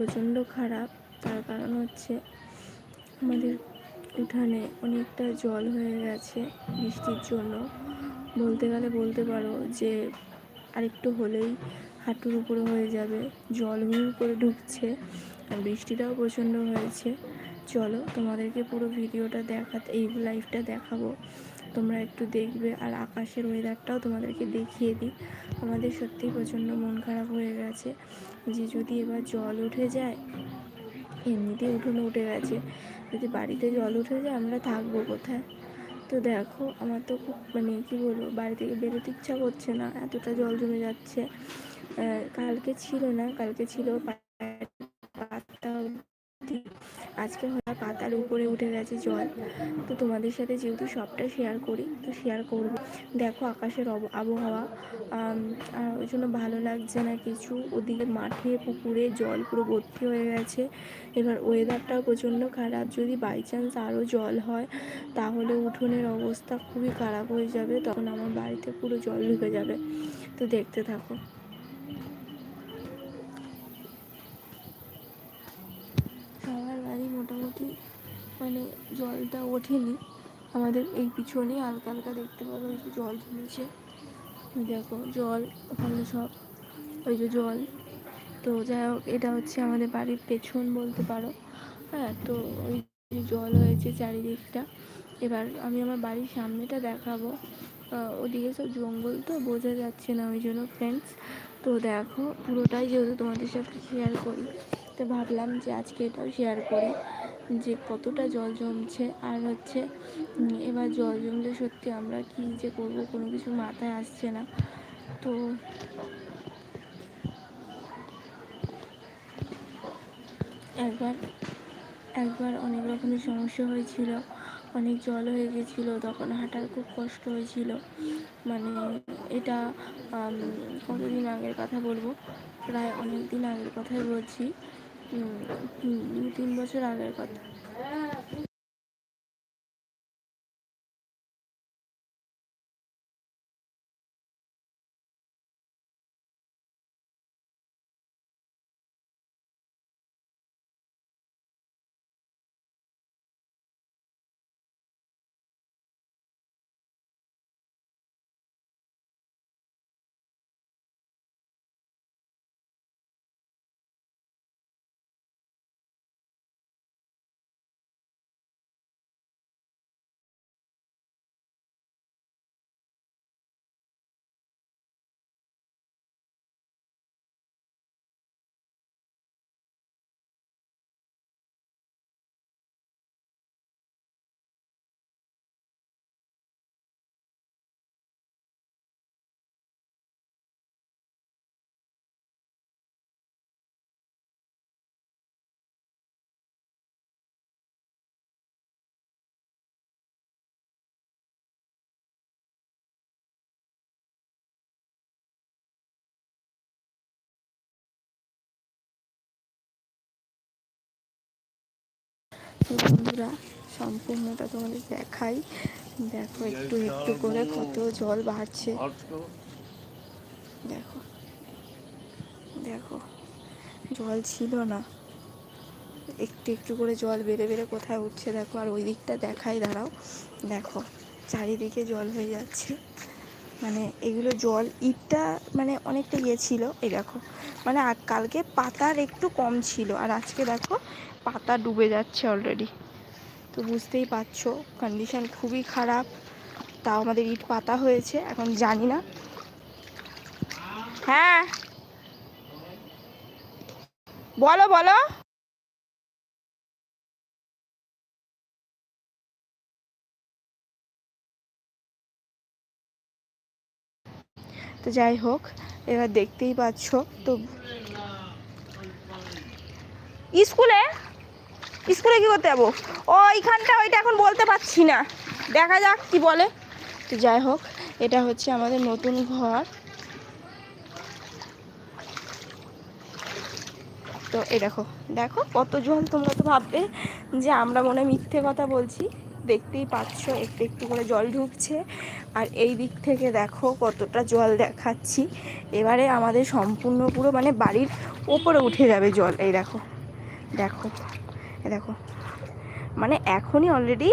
প্রচণ্ড খারাপ। তার কারণ হচ্ছে আমাদের উঠানে অনেকটা জল হয়ে গেছে বৃষ্টির জন্য। বলতে গেলে বলতে পারো যে আরেকটু হলেই হাঁটুর উপরে হয়ে যাবে, জল হুড় করে ঢুকছে আর বৃষ্টিটাও প্রচণ্ড হয়েছে। চলো তোমাদেরকে পুরো ভিডিওটা দেখাতে, এই লাইভটা দেখাবো। তোমরা একটু দেখবে আর আকাশের ওয়েদারটাও তোমাদেরকে দেখিয়ে দিই। আমাদের সত্যিই প্রচণ্ড মন খারাপ হয়ে গেছে। যে যদি এবার জল উঠে যায়, এমনিতে উঠোনে উঠে গেছে। যদি বাড়িতে জল উঠে যায়, আমরা থাকব কোথায়? তো দেখো, আমার তো খুব মানে কী বলব, বাড়ি থেকে বেরোতে ইচ্ছা করছে না, এতটা জল জমে যাচ্ছে। কালকে ছিল না, কালকে ছিল পাতা আজকে হঠাৎ পাতার উপরে উঠে গেছে জল। তো তোমাদের সাথে যেহেতু সবটা শেয়ার করি, তো শেয়ার করব। দেখো আকাশের অব, আবহাওয়া ওই জন্য ভালো লাগছে না কিছু। ওদিকে মাঠে, পুকুরে জল পুরো ভর্তি হয়ে গেছে। এবার ওয়েদারটাও প্রচণ্ড খারাপ। যদি বাই চান্স আরও জল হয়, তাহলে উঠোনের অবস্থা খুবই খারাপ হয়ে যাবে। তখন আমার বাড়িতে পুরো জল ঢুকে যাবে। তো দেখতে থাকো। মোটামুটি মানে জলটা ওঠেনি। আমাদের এই পিছনে হালকা হালকা দেখতে পাবো ওই যে জল জমেছে দেখো জল, ওখানে সব, ওই যে জল। তো যাই হোক, এটা হচ্ছে আমাদের বাড়ির পেছন বলতে পারো। হ্যাঁ তো ওই যে জল হয়েছে চারিদিকটা। এবার আমি আমার বাড়ির সামনেটা দেখাবো। ওদিকে সব জঙ্গল তো, বোঝা যাচ্ছে না ওই জন্য ফ্রেন্ডস তো দেখো, পুরোটাই যেহেতু তোমাদের সাথে শেয়ার করি তো ভাবলাম যে আজকে এটাও শেয়ার করি যে কতটা জল জমছে আর হচ্ছে এবার জল জমলে সত্যি আমরা কী যে করব কোনো কিছু মাথায় আসছে না। তো একবার একবার অনেক রকমের সমস্যা হয়েছিল, অনেক জল হয়ে গেছিল, তখন হাঁটার খুব কষ্ট হয়েছিল। মানে এটা কতদিন আগের কথা বলব? প্রায় অনেক দিন আগের কথাই বলছি। তিন বছর আগের কথা। বন্ধুরা, সম্পূর্ণটা তোমাদের দেখাই। দেখো, একটু একটু করে কত জল বাড়ছে। দেখো দেখো, জল ছিল না। একটু একটু করে জল বেড়ে বেড়ে কোথায় উঠছে, দেখো, আর ওই দিকটা দেখাই, দাঁড়াও। দেখো, চারিদিকে জল হয়ে যাচ্ছে। মানে এগুলো জল, ইটটা মানে অনেকটা ইয়ে ছিল, এই দেখো। মানে কালকে পাতার একটু কম ছিল, আর আজকে দেখো পাতা ডুবে যাচ্ছে অলরেডি তো বুঝতেই পারছ কন্ডিশন খুবই খারাপ। তাও আমাদের ইট পাতা হয়েছে, এখন জানি না। হ্যাঁ। বলো বলো। তো যাই হোক, এবার দেখতেই পাচ্ছ, তো স্কুলে? স্কুলে কী করতে যাব? ও, এইখানটা ওইটা এখন বলতে পারছি না। দেখা যাক কি বলে। তো যাই হোক, এটা হচ্ছে আমাদের নতুন ঘর। তো এই দেখো দেখো কতজন তোমরা তো ভাববে যে আমরা মনে মিথ্যে কথা বলছি। দেখতেই পাচ্ছ, একটু একটু করে জল ঢুকছে। আর এই দিক থেকে দেখো কতটা জল দেখাচ্ছি। এবারে আমাদের সম্পূর্ণ পুরো মানে বাড়ির ওপরে উঠে যাবে জল। এই দেখো দেখো দেখো। মানে এখনই অলরেডি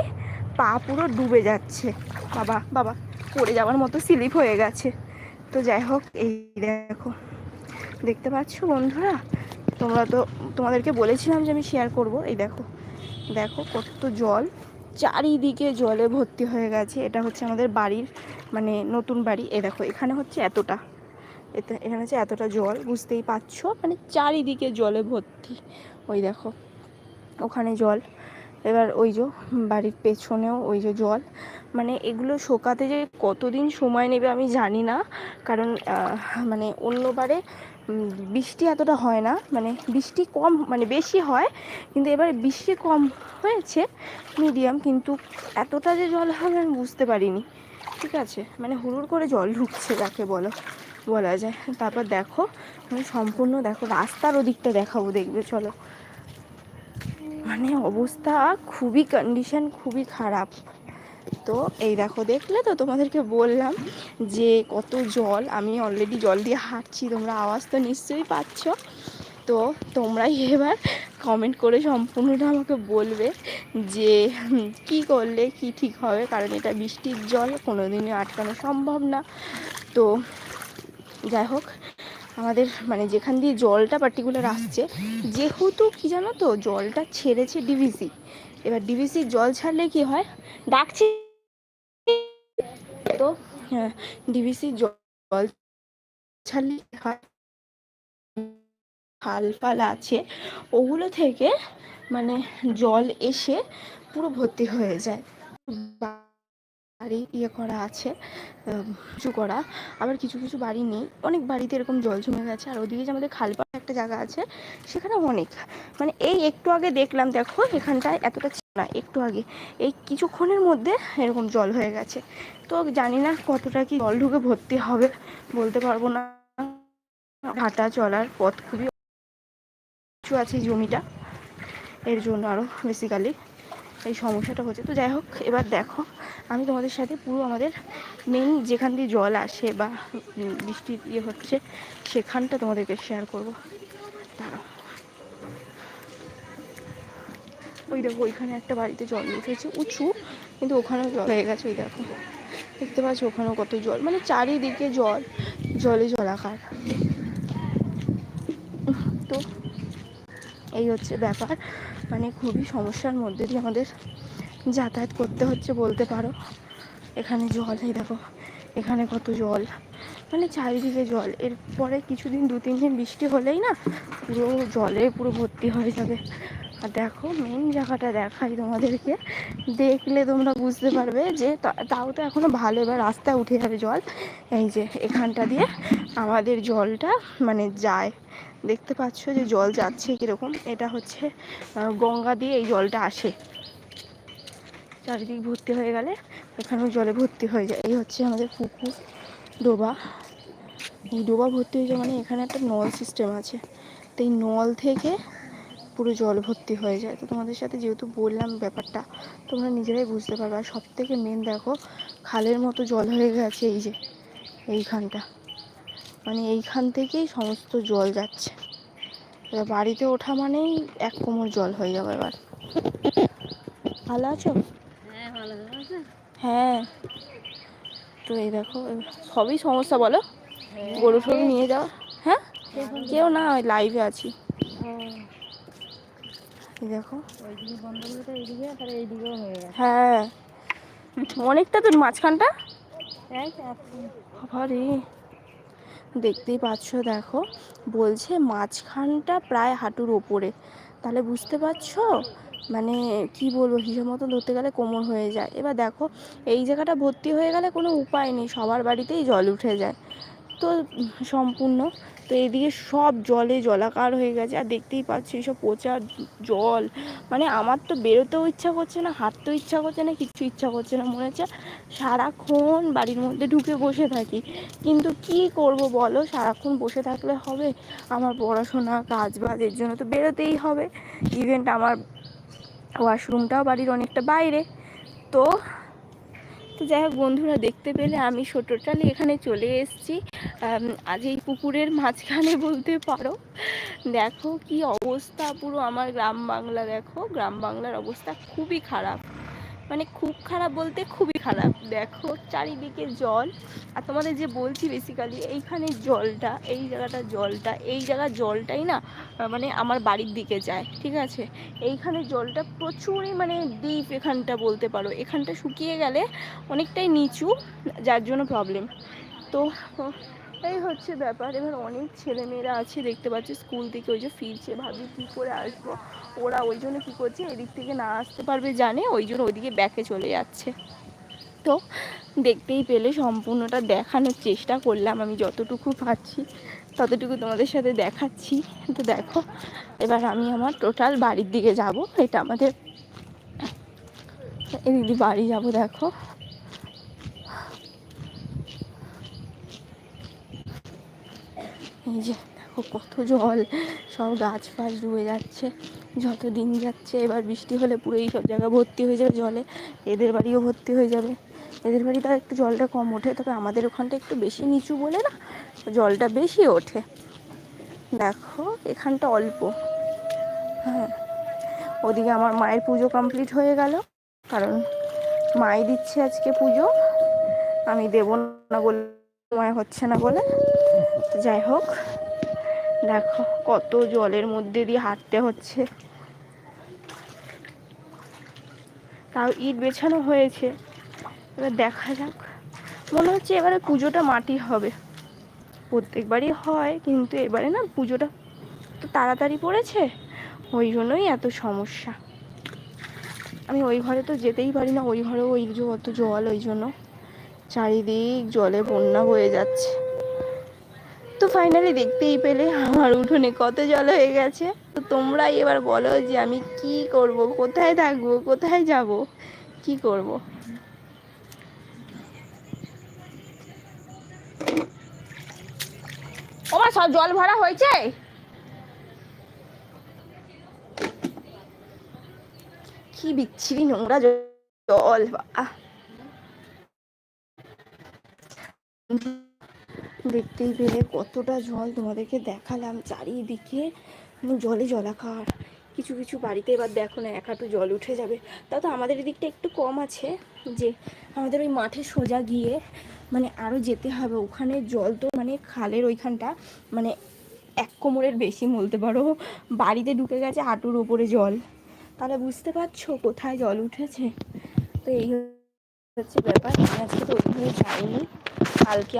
পা পুরো ডুবে যাচ্ছে। বাবা বাবা, পড়ে যাওয়ার মতো স্লিপ হয়ে গেছে। তো যাই হোক, এই দেখো। দেখতে পাচ্ছ বন্ধুরা? তোমরা তো, তোমাদেরকে বলেছিলাম যে আমি শেয়ার করব। এই দেখো দেখো কত জল। চারিদিকে জলে ভর্তি হয়ে গেছে। এটা হচ্ছে আমাদের বাড়ির মানে নতুন বাড়ি। এ দেখো, এখানে হচ্ছে এতটা। এতে, এখানে হচ্ছে এতটা জল, বুঝতেই পারছ? মানে চারিদিকে জলে ভর্তি। ওই দেখো, ওখানে জল। এবার ওই যে বাড়ির পেছনেও ওই যে জল। মানে এগুলো শোকাতে যে কতদিন সময় নেবে আমি জানি না। কারণ মানে অন্যবারে বৃষ্টি এতটা হয় না মানে বৃষ্টি কম মানে বেশি হয়, কিন্তু এবারে বৃষ্টি কম হয়েছে মিডিয়াম কিন্তু এতটা যে জল হবে আমি বুঝতে পারিনি, ঠিক আছে? মানে হুড়ুর করে জল ঢুকছে, যাকে বলো, বলা যায়। তারপর দেখো মানে সম্পূর্ণ দেখো, রাস্তার ওদিকটা দেখাবো, দেখবে, চলো। মানে অবস্থা খুবই কন্ডিশন খুবই খারাপ। তো এই দেখো, দেখলে তো তোমাদেরকে বললাম যে কত জল, আমি অলরেডি জল দিয়ে হাঁটছি, তোমরা আওয়াজ তো নিশ্চয়ই পাচ্ছ। তো তোমরাই এবার কমেন্ট করে সম্পূর্ণটা আমাকে বলবে যে কি করলে কি ঠিক হবে, কারণ এটা বৃষ্টির জল কোনো দিনই আটকানো সম্ভব না। তো যাই হোক, আমাদের মানে যেখান দিয়ে জলটা পার্টিকুলার আসছে, যেহেতু কি জানো তো, জলটা ছেড়েছে ডিভিসি এবার ডিভিসির জল ছাড়লে কি হয়? ডাকছি। তো হ্যাঁ ডিভিসির জল ছাড়লে হয়? খাল ফাল আছে, ওগুলো থেকে মানে জল এসে পুরো ভর্তি হয়ে যায়। বাড়ি ইয়ে করা আছে উঁচু করা। আবার কিছু কিছু বাড়ি নেই। অনেক বাড়িতে এরকম জল জমে গেছে। আর ওদিকে যে আমাদের খালপাড়া একটা জায়গা আছে সেখানে অনেক। মানে এই একটু আগে দেখলাম, দেখো, এখানটায় এতটা ছিল না, একটু আগে। এই কিছুক্ষণের মধ্যে এরকম জল হয়ে গেছে। তো জানি না কতটা কি জল ঢুকে ভর্তি হবে, বলতে পারব না। হাঁটা চলার পথ খুবই উঁচু আছে জমিটা। এর জন্য আরও বেসিক্যালি এই সমস্যাটা হচ্ছে। তো যাই হোক, এবার দেখো, আমি তোমাদের সাথে পুরো আমাদের মেন যেখান দিয়ে জল আসে বা বৃষ্টি ইয়ে হচ্ছে, সেখানটা তোমাদেরকে শেয়ার করব। ওই দেখো, ওইখানে একটা বাড়িতে জল উঠেছে, উঁচু, কিন্তু ওখানেও জল হয়ে গেছে, ওই দেখো। দেখতে পাচ্ছ, ওখানেও কত জল মানে চারিদিকে জল, জলে জলাকার। তো, এই হচ্ছে ব্যাপার। মানে খুবই সমস্যার মধ্যে দিয়ে আমাদের যাতায়াত করতে হচ্ছে বলতে পারো। এখানে জল, এই দেখো, এখানে কত জল। মানে চারিদিকে জল। এরপরে কিছুদিন দু তিন দিন বৃষ্টি হলেই না পুরো জলে পুরো ভর্তি হয়ে যাবে। আর দেখো মেন জায়গাটা দেখাই তোমাদেরকে। দেখলে তোমরা বুঝতে পারবে যে তাও তো এখনও ভালো। এবার রাস্তায় উঠে যাবে জল। এই যে, এখানটা দিয়ে আমাদের জলটা মানে যায়। দেখতে পাচ্ছ যে জল যাচ্ছে কীরকম। এটা হচ্ছে গঙ্গা দিয়ে এই জলটা আসে। চারিদিক ভর্তি হয়ে গেলে এখানেও জলে ভর্তি হয়ে যায়। এই হচ্ছে আমাদের পুকুর, ডোবা। এই ডোবা ভর্তি হয়ে যায় মানে এখানে একটা নল সিস্টেম আছে। তো এই নল থেকে পুরো জল ভর্তি হয়ে যায়। তো তোমাদের সাথে যেহেতু বললাম ব্যাপারটা, তোমরা নিজেরাই বুঝতে পারবে। আর সব থেকে মেন দেখো, খালের মতো জল হয়ে গেছে এই যে, এইখানটা। মানে এইখান থেকেই সমস্ত জল যাচ্ছে। এবার বাড়িতে ওঠা মানেই এক কোমর জল হয়ে যাবে এবার। ভালো আছো? হ্যাঁ হ্যাঁ। তো এই দেখো সবই সমস্যা বলো? গরু টরু নিয়ে যাওয়া হ্যাঁ? কেউ না ওই লাইভে আছি। দেখো। হয়ে হ্যাঁ। অনেকটা তোর মাঝখানটা? আরে দেখতেই পাচ্ছ, দেখো। বলছে মাঝখানটা প্রায় হাঁটুর ওপরে। তাহলে বুঝতে পারছ? মানে কি বলব, হিসেব মতো ধরতে গেলে কোমর হয়ে যায়। এবার দেখো, এই জায়গাটা ভর্তি হয়ে গেলে কোনো উপায় নেই। সবার বাড়িতেই জল উঠে যায়। তো সম্পূর্ণ। তো এদিকে সব জলে জলাকার হয়ে গেছে। আর দেখতেই পাচ্ছি এইসব পচা জল। মানে আমার তো বেরোতেও ইচ্ছা করছে না, হাঁটতেও ইচ্ছা করছে না কিচ্ছু ইচ্ছা করছে না। মনে হচ্ছে সারাক্ষণ বাড়ির মধ্যে ঢুকে বসে থাকি। কিন্তু কি করব বলো? সারাক্ষণ বসে থাকলে হবে? আমার পড়াশোনা কাজ বাজ এর জন্য তো বেরোতেই হবে। ইভেন্ট আমার ওয়াশরুমটাও বাড়ির অনেকটা বাইরে। তো তো যাই হোক, বন্ধুরা, দেখতে পেলে আমি ছোটোটালে এখানে চলে এসেছি। আজ এই পুকুরের মাঝখানে বলতে পারো। দেখো কি অবস্থা পুরো আমার গ্রাম বাংলা, দেখো। গ্রাম বাংলার অবস্থা খুবই খারাপ। মানে খুব খারাপ বলতে খুবই খারাপ। দেখো চারিদিকে জল। আর তোমাদের যে বলছি বেসিক্যালি এইখানে জলটা, এই জায়গাটা জলটা, এই জায়গার জলটাই না মানে আমার বাড়ির দিকে যায়, ঠিক আছে? এইখানে জলটা প্রচুরই মানে ডিপ এখানটা বলতে পারো। এখানটা শুকিয়ে গেলে অনেকটাই নিচু, যার জন্য প্রবলেম তো এই হচ্ছে ব্যাপার, এবার অনেক ছেলেমেয়েরা আছে, দেখতে পাচ্ছি স্কুল থেকে ওই যে ফিরছে ভাবি কী করে আসব? ওরা ওই জন্য কী করছে, এদিক থেকে না আসতে পারবে জানে, ওই জন্য ওইদিকে ব্যাকে চলে যাচ্ছে। তো দেখতেই পেলে সম্পূর্ণটা দেখানোর চেষ্টা করলাম, আমি যতটুকু পাচ্ছি ততটুকু তোমাদের সাথে দেখাচ্ছি। তো দেখো, এবার আমি আমার টোটাল বাড়ির দিকে যাব, এটা আমাদের এদিক বাড়ি যাব, দেখো। এই যে দেখো কত জল, সব গাছ ফাছ ডুবে যাচ্ছে যত দিন যাচ্ছে এবার বৃষ্টি হলে পুরো এই সব জায়গা ভর্তি হয়ে যাবে জলে, এদের বাড়িও ভর্তি হয়ে যাবে। এদের বাড়িটা একটু জলটা কম ওঠে, তবে আমাদের ওখানটা একটু বেশি নিচু বলে না, জলটা বেশি ওঠে। দেখো, এখানটা অল্প। হ্যাঁ ওদিকে আমার মায়ের পুজো কমপ্লিট হয়ে গেল, কারণ মাই দিচ্ছে আজকে পুজো, আমি দেবো না বলে সময় হচ্ছে না বলে। যাই হোক, দেখো কত জলের মধ্যে দিয়ে হাঁটতে হচ্ছে। তাও ইট বেছানো হয়েছে। এবার দেখা যাক। মনে হচ্ছে এবারে পুজোটা মাটি হবে। প্রত্যেকবারই হয়, কিন্তু এবারে না পুজোটা তো তাড়াতাড়ি পড়েছে। ওই জন্যই এত সমস্যা। আমি ওই ঘরে তো যেতেই পারি না, ওই ঘরেও ওই অত জল, ওই জন্য চারিদিক জলে বন্যা বয়ে যাচ্ছে। ফাইনালি দেখতেই পেলে আমার উঠোনে কত জল হয়ে গেছে। তো তোমরাই এবার বলো যে আমি কি করব কোথায় থাকব কোথায় যাব কি করব? ওমা সব জল ভরা হয়েছে? কি বিচ্ছিরি নোংরা জল আহ দেখতেই পেলে কতটা জল তোমাদেরকে দেখালাম চারিদিকে। জলে জলাকার। কিছু কিছু বাড়িতে এবার দেখো না, এক হাঁটু জল উঠে যাবে। তাও তো আমাদের এদিকটা একটু কম আছে, যে আমাদের ওই মাঠে সোজা গিয়ে মানে আরও যেতে হবে। ওখানে জল তো মানে খালের ওইখানটা মানে এক কোমরের বেশি বলতে পারো। বাড়িতে ঢুকে গেছে হাঁটুর ওপরে জল। তাহলে বুঝতে পারছ কোথায় জল উঠেছে? তো এই হচ্ছে ব্যাপার। আজকে তো ওইখানে যাইনি। কালকে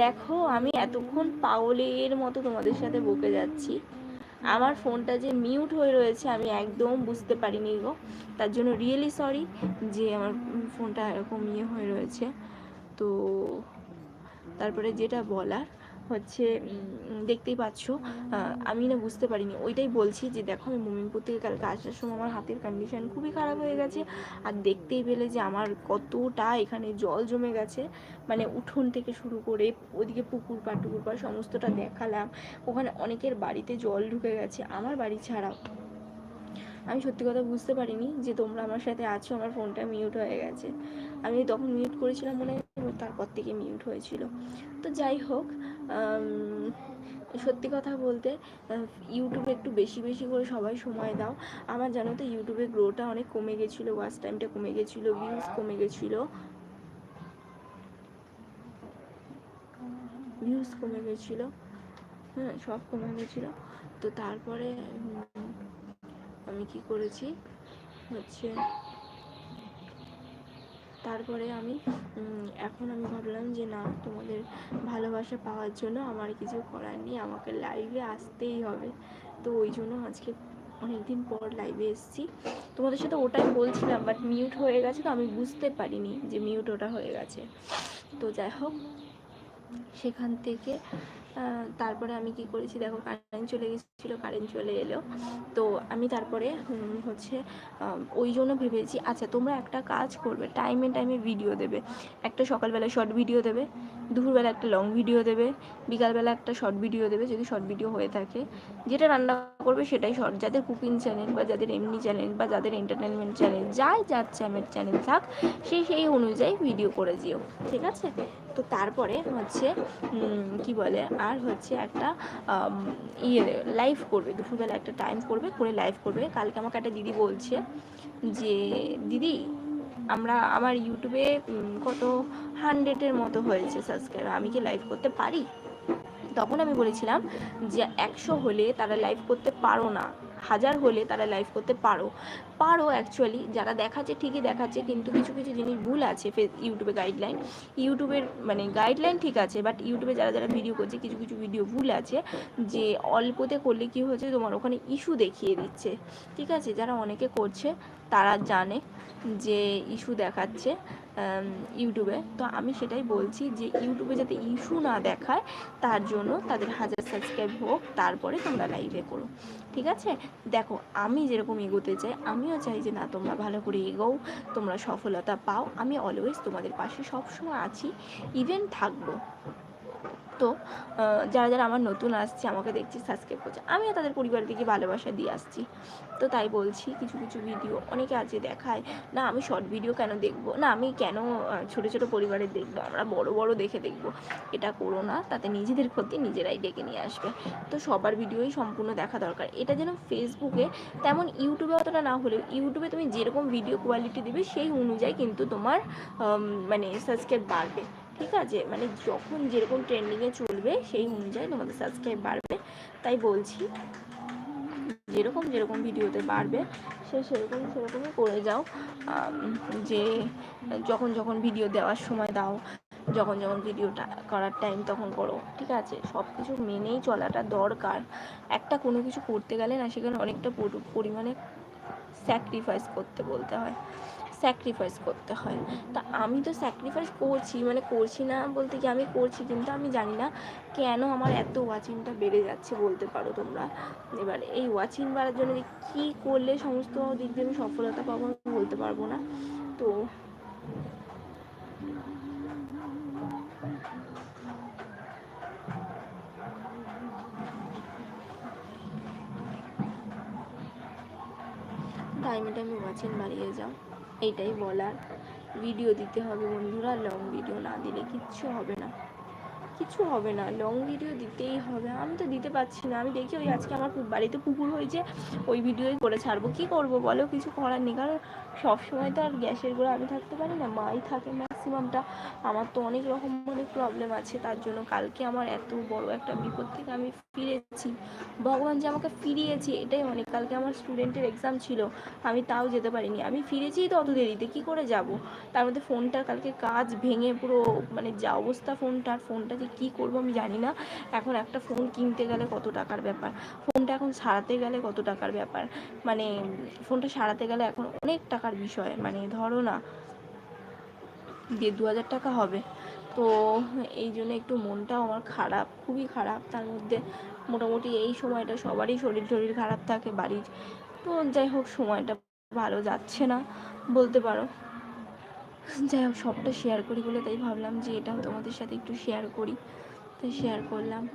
দেখো, আমি এতক্ষণ পাওলের মতো তোমাদের সাথে বকে যাচ্ছি। আমার ফোনটা যে মিউট হয়ে রয়েছে, আমি একদম বুঝতে পারিনি গো। তার জন্য রিয়েলি সরি যে আমার ফোনটা এরকম ইয়ে হয়ে রয়েছে। তো তারপরে যেটা বলার হচ্ছে দেখতেই পাচ্ছ। আমি না বুঝতে পারিনি। ওইটাই বলছি যে, দেখো, আমি মুমিনপুর থেকে কালকে আসার সময় আমার হাতের কন্ডিশন খুবই খারাপ হয়ে গেছে। আর দেখতেই পেলে যে, আমার কতটা এখানে জল জমে গেছে। মানে উঠোন থেকে শুরু করে ওদিকে পুকুর পাড়, টুকুর পাড় সমস্তটা দেখালাম। ওখানে অনেকের বাড়িতে জল ঢুকে গেছে। আমার বাড়ি ছাড়াও। আমি সত্যি কথা বুঝতে পারিনি যে, তোমরা আমার সাথে আছো। আমার ফোনটা মিউট হয়ে গেছে। আমি তখন মিউট করেছিলাম মনে হয়, তারপর থেকে মিউট হয়েছিল। তো যাই হোক সত্যি কথা বলতে ইউটিউবে একটু বেশি বেশি করে সবাই সময় দাও। আমার জানো তো ইউটিউবে গ্রোটা অনেক কমে গেছিল ওয়াচ টাইমটা কমে গেছিল ভিউজ কমে গেছিল। ভিউজ কমে গেছিল হ্যাঁ সব কমে গেছিল। তো তারপরে আমি কি করেছি? হচ্ছে তারপরে আমি এখন আমি ভাবলাম যে না, তোমাদের ভালোবাসা পাওয়ার জন্য আমার কিছু করার নেই, আমাকে লাইভে আসতেই হবে। তো ওই জন্য আজকে অনেকদিন পর লাইভে এসেছি। তোমাদের সাথে ওটাই বলছিলাম বাট মিউট হয়ে গেছে তো আমি বুঝতে পারিনি যে মিউট ওটা হয়ে গেছে। তো যাই হোক, সেখান থেকে তারপরে আমি কি করেছি, দেখো কারেন্ট চলে গেছিল কারেন্ট চলে এলো। তো আমি তারপরে হচ্ছে ওই জন্য ভেবেছি আচ্ছা তোমরা একটা কাজ করবে টাইমে টাইমে ভিডিও দেবে। একটা সকালবেলা শর্ট ভিডিও দেবে দুপুরবেলা একটা লং ভিডিও দেবে, বিকালবেলা একটা শর্ট ভিডিও দেবে, যদি শর্ট ভিডিও হয়ে থাকে। যেটা রান্না করবে সেটাই শর্ট যাদের কুকিং চ্যানেল বা যাদের এমনি চ্যানেল বা যাদের এন্টারটেনমেন্ট চ্যানেল যাই যার চ্যানেল চ্যানেল থাক সেই সেই অনুযায়ী ভিডিও করে দিও, ঠিক আছে? তো তারপরে হচ্ছে কি বলে, আর হচ্ছে একটা ইয়ে লাইভ করবে, দুপুরবেলা একটা টাইম করবে, করে লাইভ করবে। কালকে আমাকে একটা দিদি বলছে যে, দিদি আমরা আমার ইউটিউবে কত হান্ড্রেডের মতো হয়েছে সাবস্ক্রাইব আমি কি লাইভ করতে পারি? তখন আমি বলেছিলাম যে একশো হলে তারা লাইভ করতে পারো না। হাজার হলে তারা লাইভ করতে পারো। পারো অ্যাকচুয়ালি যারা দেখাচ্ছে ঠিকই দেখাচ্ছে, কিন্তু কিছু কিছু জিনিস ভুল আছে ইউটিউবে গাইডলাইন ইউটিউবের মানে গাইডলাইন ঠিক আছে বাট ইউটিউবে যারা যারা ভিডিও করছে, কিছু কিছু ভিডিও ভুল আছে যে অল্পতে করলে কি হচ্ছে, তোমার ওখানে ইস্যু দেখিয়ে দিচ্ছে। ঠিক আছে? যারা অনেকে করছে, তারা জানে যে ইস্যু দেখাচ্ছে ইউটিউবে। তো আমি সেটাই বলছি যে ইউটিউবে যাতে ইস্যু না দেখায়, তার জন্য তাদের হাজার সাবস্ক্রাইব হোক, তারপরে তোমরা লাইভে করো। ঠিক আছে? দেখো, আমি যেরকম এগোতে চাই, আমিও চাই যে, না, তোমরা ভালো করে এগোও, তোমরা সফলতা পাও। আমি অলওয়েজ তোমাদের পাশে সবসময় আছি ইভেন থাকব। তো যারা যারা আমার নতুন আসছে, আমাকে দেখছি সাবস্ক্রাইব করছে, আমিও তাদের পরিবার থেকে ভালোবাসা দিয়ে আসছি। তো তাই বলছি, কিছু কিছু ভিডিও অনেকে আছে দেখায়, না, আমি শর্ট ভিডিও কেন দেখব? না, আমি কেন ছোট ছোট পরিবারের দেখব? আমরা বড় বড় দেখে দেখব। এটা করো না, তাতে নিজেদের ক্ষতি নিজেরাই ডেকে নিয়ে আসবে। তো সবার ভিডিওই সম্পূর্ণ দেখা দরকার। এটা যেন ফেসবুকে তেমন ইউটিউবে অতটা না হলেও ইউটিউবে তুমি যেরকম ভিডিও কোয়ালিটি দেবে, সেই অনুযায়ী কিন্তু তোমার মানে সাবস্ক্রাইব বাড়বে। ঠিক আছে? মানে যখন যেরকম ট্রেন্ডিংয়ে চলবে, সেই অনুযায়ী তোমাদের সাবস্ক্রাইব বাড়বে। তাই বলছি, যেরকম যেরকম ভিডিওতে বাড়বে, সে সেরকম সেরকমই করে যাও। যে যখন যখন ভিডিও দেওয়ার সময় দাও, যখন যখন ভিডিওটা করার টাইম তখন করো, ঠিক আছে? সব কিছু মেনেই চলাটা দরকার। একটা কোনো কিছু করতে গেলে না, সেখানে অনেকটা পরিমাণে স্যাক্রিফাইস করতে বলতে হয়। স্যাক্রিফাইস করতে হয়। তা আমি তো স্যাক্রিফাইস করছি মানে করছি না বলতে কি আমি করছি কিন্তু আমি জানি না কেন আমার এত ওয়াচিংটা বেড়ে যাচ্ছে বলতে পারো তোমরা। এবার এই ওয়াচিং বাড়ার জন্য যে কী করলে সমস্ত দিক দিয়ে আমি সফলতা পাবো বলতে পারব না। তো টাইমে টাইমে ওয়াচিং বাড়িয়ে যাও। এইটাই বলার। ভিডিও দিতে হবে বন্ধুরা লং ভিডিও না দিলে কিচ্ছু হবে না। কিছু হবে না লং ভিডিও দিতেই হবে। আমি তো দিতে পারছি না। আমি দেখি ওই আজকে আমার বাড়িতে পুকুর হয়েছে, ওই ভিডিওই করে ছাড়বো। কি করব বলো? কিছু করার নেই। কারণ সবসময় তো আর গ্যাসের গোড়া আমি থাকতে পারি না, মাই থাকে ম্যাক্সিমামটা আমার তো অনেক রকম অনেক প্রবলেম আছে। তার জন্য কালকে আমার এত বড় একটা বিপদ থেকে আমি ফিরেছি। ভগবান যে আমাকে ফিরিয়েছে, এটাই অনেক। কালকে আমার স্টুডেন্টের এক্সাম ছিল, আমি তাও যেতে পারিনি। আমি ফিরেছি তো অত দেরিতে, কী করে যাব? তার মধ্যে ফোনটার কালকে কাজ ভেঙে পুরো মানে যা অবস্থা ফোনটার ফোনটা যে কী করব আমি জানি না। এখন একটা ফোন কিনতে গেলে কত টাকার ব্যাপার? ফোনটা এখন সারাতে গেলে কত টাকার ব্যাপার? মানে ফোনটা সারাতে গেলে এখন অনেক টাকার বিষয়। মানে ধরো না, দেড় দু হাজার টাকা হবে। তো, এই জন্য একটু মনটাও আমার খারাপ, খুবই খারাপ। তার মধ্যে মোটামুটি এই সময়টা সবারই শরীর টরীর খারাপ থাকে বাড়ির। তো যাই হোক, সময়টা ভালো যাচ্ছে না বলতে পারো। যাই হোক, সবটা শেয়ার করি বলে তাই ভাবলাম যে এটাও তোমাদের সাথে একটু শেয়ার করি। তাই শেয়ার করলাম।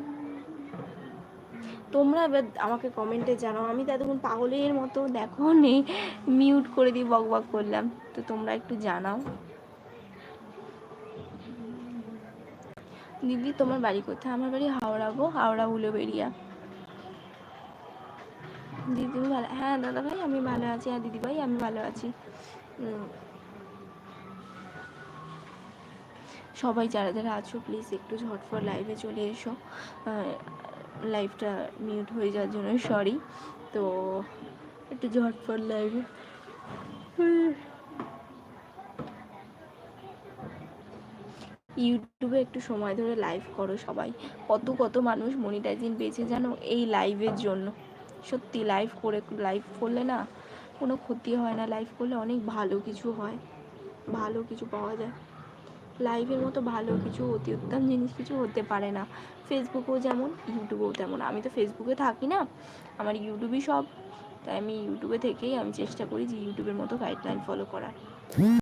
তোমরা এবার আমাকে কমেন্টে জানাও। আমি তো এতক্ষণ পাগলের মতো দেখো নেই মিউট করে দিয়ে বক বক করলাম। তো তোমরা একটু জানাও। দিদি তোমার বাড়ি কোথায়? আমার বাড়ি হাওড়া গো, হাওড়া উলোবেরিয়া দিদি ভালো হ্যাঁ দাদা ভাই আমি ভালো আছি। হ্যাঁ দিদি ভাই আমি ভালো আছি। সবাই যারা যারা আছো প্লিজ একটু ঝটফট লাইভে চলে এসো। লাইভটা মিউট হয়ে যাওয়ার জন্য সরি তো, একটু ঝটফট লাইভে ইউটিউবে একটু সময় ধরে লাইভ করো সবাই। কত কত মানুষ মনিটাইজিং পেয়েছে জানো এই লাইভের জন্য। সত্যি লাইভ করে লাইভ করলে না কোনো ক্ষতি হয় না লাইভ করলে অনেক ভালো কিছু হয়। ভালো কিছু পাওয়া যায়। লাইভের মতো ভালো কিছু, অতি উত্তম জিনিস কিছু হতে পারে না। ফেসবুকেও যেমন, ইউটিউবেও তেমন। আমি তো ফেসবুকে থাকি না। আমার ইউটিউবই সব। তাই আমি ইউটিউবে থেকেই আমি চেষ্টা করি যে ইউটিউবের মতো গাইডলাইন ফলো করার।